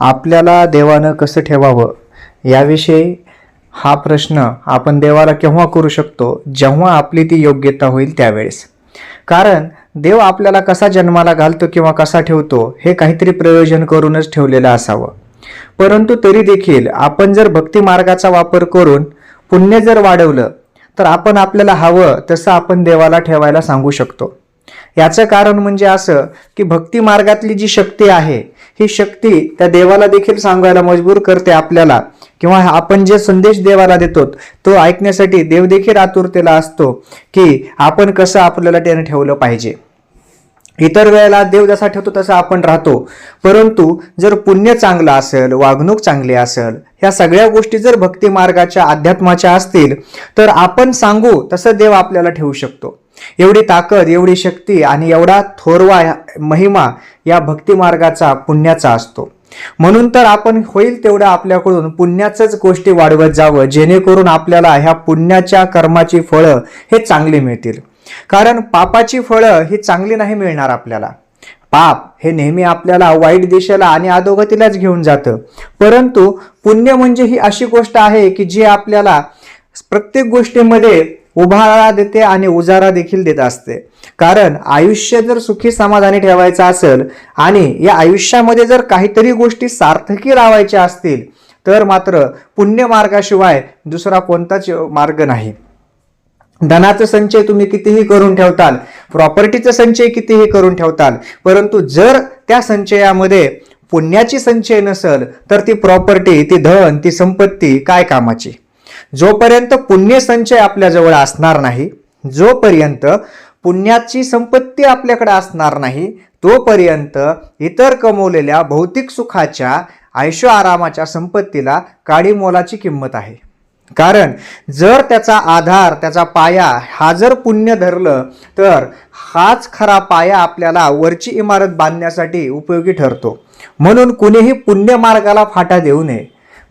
आपल्याला देवानं कसं ठेवावं? याविषयी हा प्रश्न आपण देवाला केव्हा करू शकतो? जेव्हा आपली ती योग्यता होईल त्यावेळेस. कारण देव आपल्याला कसा जन्माला घालतो किंवा कसा ठेवतो हे काहीतरी प्रयोजन करूनच ठेवलेलं असावं. परंतु तरी देखील आपण जर भक्ती मार्गाचा वापर करून पुण्य जर वाढवलं तर आपण आपल्याला हवं तसं आपण देवाला ठेवायला सांगू शकतो. याचं कारण म्हणजे असं की भक्ती मार्गातली जी शक्ती आहे ही शक्ती त्या देवाला देखील सांगायला मजबूर करते आपल्याला. किंवा आपण जे संदेश देवाला देतो तो ऐकण्यासाठी देव देखील आतुरतेला असतो की आपण कसं आपल्याला त्याने ठेवलं पाहिजे. इतर वेळेला देव जसा ठेवतो तसा आपण राहतो. परंतु जर पुण्य चांगलं असेल वागणूक चांगली असेल ह्या सगळ्या गोष्टी जर भक्ती मार्गाच्या अध्यात्माच्या असतील तर आपण सांगू तसं देव आपल्याला ठेवू शकतो. एवढी ताकद एवढी शक्ती आणि एवढा थोरवा महिमा या भक्ती मार्गाचा पुण्याचा असतो. म्हणून तर आपण होईल तेवढं आपल्याकडून पुण्याचंच गोष्टी वाढवत जावं जेणेकरून आपल्याला ह्या पुण्याच्या कर्माची फळं हे चांगली मिळतील. कारण पापाची फळं ही चांगली नाही मिळणार आपल्याला. पाप हे नेहमी आपल्याला वाईट दिशेला आणि अधोगतीलाच घेऊन जातं. परंतु पुण्य म्हणजे ही अशी गोष्ट आहे की जी आपल्याला प्रत्येक गोष्टीमध्ये उभारा देते आणि उजारा देखील देत असते. कारण आयुष्य जर सुखी समाधानी ठेवायचं असेल आणि या आयुष्यामध्ये जर काहीतरी गोष्टी सार्थकी लावायच्या असतील तर मात्र पुण्य मार्गाशिवाय दुसरा कोणताच मार्ग नाही. धनाचा संचय तुम्ही कितीही करून ठेवताल प्रॉपर्टीचा संचय कितीही करून ठेवताल परंतु जर त्या संचयामध्ये पुण्याची संचय नसेल तर ती प्रॉपर्टी ती धन ती संपत्ती काय कामाची? जोपर्यंत पुण्य संचय आपल्याजवळ असणार नाही जोपर्यंत पुण्याची संपत्ती आपल्याकडे असणार नाही तोपर्यंत इतर कमवलेल्या भौतिक सुखाच्या आयुष्य आरामाच्या संपत्तीला काडी मोलाची किंमत आहे. कारण जर त्याचा आधार त्याचा पाया हा जर पुण्य धरलं तर हाच खरा पाया आपल्याला वरची इमारत बांधण्यासाठी उपयोगी ठरतो. म्हणून कुणीही पुण्य मार्गाला फाटा देऊ नये.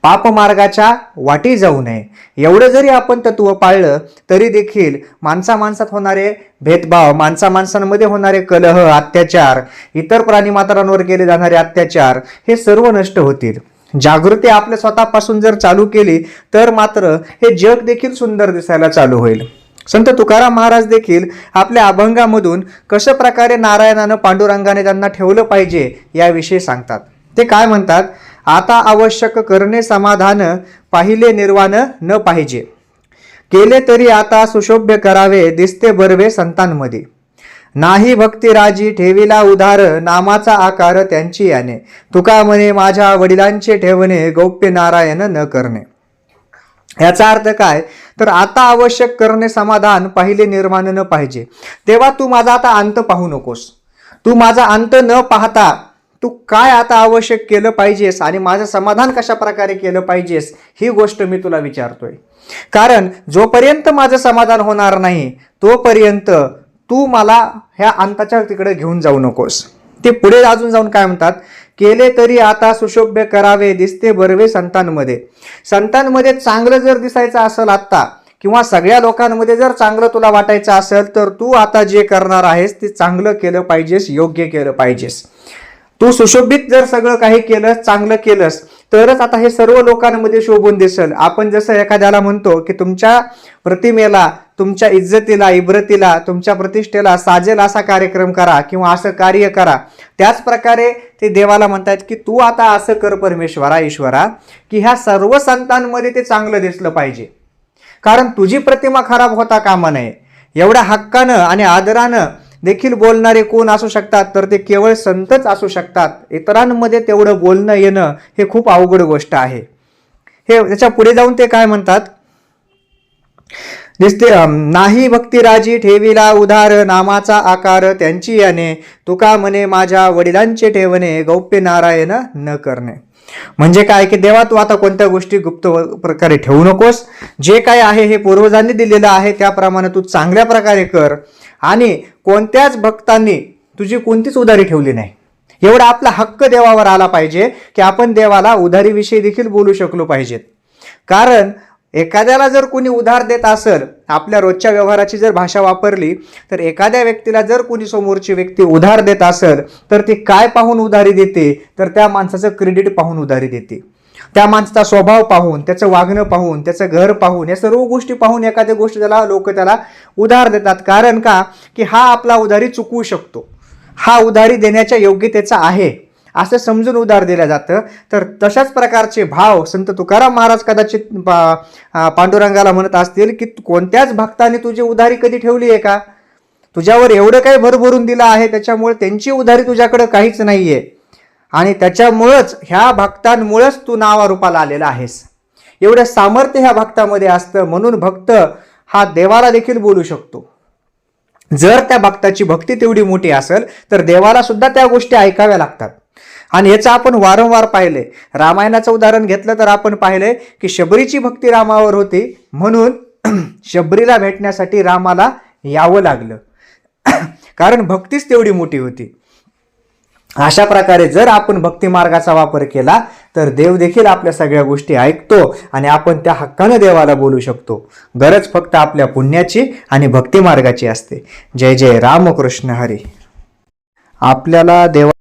पापमार्गाच्या वाटी जाऊ नये. एवढं जरी आपण तत्व पाळलं तरी देखील माणसा माणसात होणारे भेदभाव माणसा माणसांमध्ये होणारे कलह अत्याचार इतर प्राणीमात्रांवर केले जाणारे अत्याचार हे सर्व नष्ट होतील. जागृती आपल्या स्वतःपासून जर चालू केली तर मात्र हे जग देखील सुंदर दिसायला चालू होईल. संत तुकाराम महाराज देखील आपल्या अभंगामधून कशा प्रकारे नारायणानं पांडुरंगाने त्यांना ठेवलं पाहिजे याविषयी सांगतात. ते काय म्हणतात? आता आवश्यक करणे समाधान पाहिले निर्वाण न पाहिजे. केले तरी आता सुशोभ्य करावे दिसते बरवे संतांमध्ये. नाही भक्तिराजी ठेविला उधार नामाचा आकार त्यांची याने. तुका म्हणे माझ्या वडिलांचे ठेवणे गौप्य नारायण न करणे. याचा अर्थ काय? तर आता आवश्यक करणे समाधान पहिले निर्माण न पाहिजे. तेव्हा तू माझा आता अंत पाहू नकोस. तू माझा अंत न पाहता तू काय आता आवश्यक केलं पाहिजेस आणि माझं समाधान कशा प्रकारे केलं पाहिजेस ही गोष्ट मी तुला विचारतोय. कारण जोपर्यंत माझं समाधान होणार नाही तोपर्यंत तू मला ह्या अंताच्या तिकडे घेऊन जाऊ नकोस. ते पुढे अजून जाऊन काय म्हणतात? केले तरी आता सुशोभ्य करावे दिसते बरवे संतांमध्ये. संतांमध्ये चांगलं जर दिसायचं असेल आत्ता किंवा सगळ्या लोकांमध्ये जर चांगलं तुला वाटायचं असेल तर तू आता जे करणार आहेस ते चांगलं केलं पाहिजेस योग्य केलं पाहिजेस. तू सुशोभित जर सगळं काही केलंस चांगलं केलंस तरच आता हे सर्व लोकांमध्ये शोभून दिसेल. आपण जसं एखाद्याला म्हणतो की तुमच्या प्रतिमेला तुमच्या इज्जतीला इब्रतीला तुमच्या प्रतिष्ठेला साजेल असा कार्यक्रम करा किंवा असं कार्य करा. त्याच प्रकारे ते देवाला म्हणतात की तू आता असं कर परमेश्वरा ईश्वरा की ह्या सर्व संतांमध्ये ते चांगलं दिसलं पाहिजे. कारण तुझी प्रतिमा खराब होता कामा नये. एवढ्या हक्कानं आणि आदरानं देखील बोलणारे कोण असू शकतात तर ते केवळ संतच असू शकतात. इतरांमध्ये तेवढं बोलणं येणं हे खूप अवघड गोष्ट आहे. हे त्याच्या पुढे जाऊन ते काय म्हणतात? दिसते नाही भक्तिराजी ठेविला उधार नामाचा आकार त्यांची याने तुका म्हणे माझ्या वडिलांचे ठेवणे गौप्य नारायण न करणे. म्हणजे काय की देवा तू आता कोणत्या गोष्टी गुप्त प्रकारे ठेवू नकोस. जे काय आहे हे पूर्वजांनी दिलेलं आहे त्याप्रमाणे तू चांगल्या प्रकारे कर. आणि कोणत्याच भक्तांनी तुझी कोणतीच उधारी ठेवली नाही. एवढा आपला हक्क देवावर आला पाहिजे की आपण देवाला उधारीविषयी देखील बोलू शकलो पाहिजेत. कारण एखाद्याला जर कोणी उधार देत असेल आपल्या रोजच्या व्यवहाराची जर भाषा वापरली तर एखाद्या व्यक्तीला जर कोणी समोरची व्यक्ती उधार देत असेल तर ती काय पाहून उधारी देते? तर त्या माणसाचं क्रेडिट पाहून उधारी देते. त्या माणसाचा स्वभाव पाहून त्याचं वागणं पाहून त्याचं घर पाहून या सर्व गोष्टी पाहून एखाद्या गोष्टी त्याला लोक त्याला उधार देतात. कारण का? की हा आपला उधारी चुकवू शकतो. हा उधारी देण्याच्या योग्यतेचा आहे. असं समजून उधार दिलं जातं. तर तशाच प्रकारचे भाव संत तुकाराम महाराज कदाचित पांडुरंगाला म्हणत असतील की कोणत्याच भक्ताने तुझी उधारी कधी ठेवली आहे का? तुझ्यावर एवढं काही भरभरून दिलं आहे त्याच्यामुळे त्यांची उधारी तुझ्याकडं काहीच नाही आहे आणि त्याच्यामुळंच ह्या भक्तांमुळंच तू नावारूपाला आलेला आहेस. एवढं सामर्थ्य ह्या भक्तामध्ये असतं म्हणून भक्त हा देवाला देखील बोलू शकतो. जर त्या भक्ताची भक्ती तेवढी मोठी असेल तर देवाला सुद्धा त्या गोष्टी ऐकाव्या लागतात. आणि याचं आपण वारंवार पाहिले. रामायणाचं उदाहरण घेतलं तर आपण पाहिलंय की शबरीची भक्ती रामावर होती. म्हणून शबरीला भेटण्यासाठी रामाला यावं लागलं. कारण भक्तीच तेवढी मोठी होती. अशा प्रकारे जर आपण भक्ती मार्गाचा वापर केला तर देव देखील आपल्या सगळ्या गोष्टी ऐकतो आणि आपण त्या हक्कानं देवाला बोलू शकतो. गरज फक्त आपल्या पुण्याची आणि भक्ती मार्गाची असते. जय जय रामकृष्ण हरी. आपल्याला देवा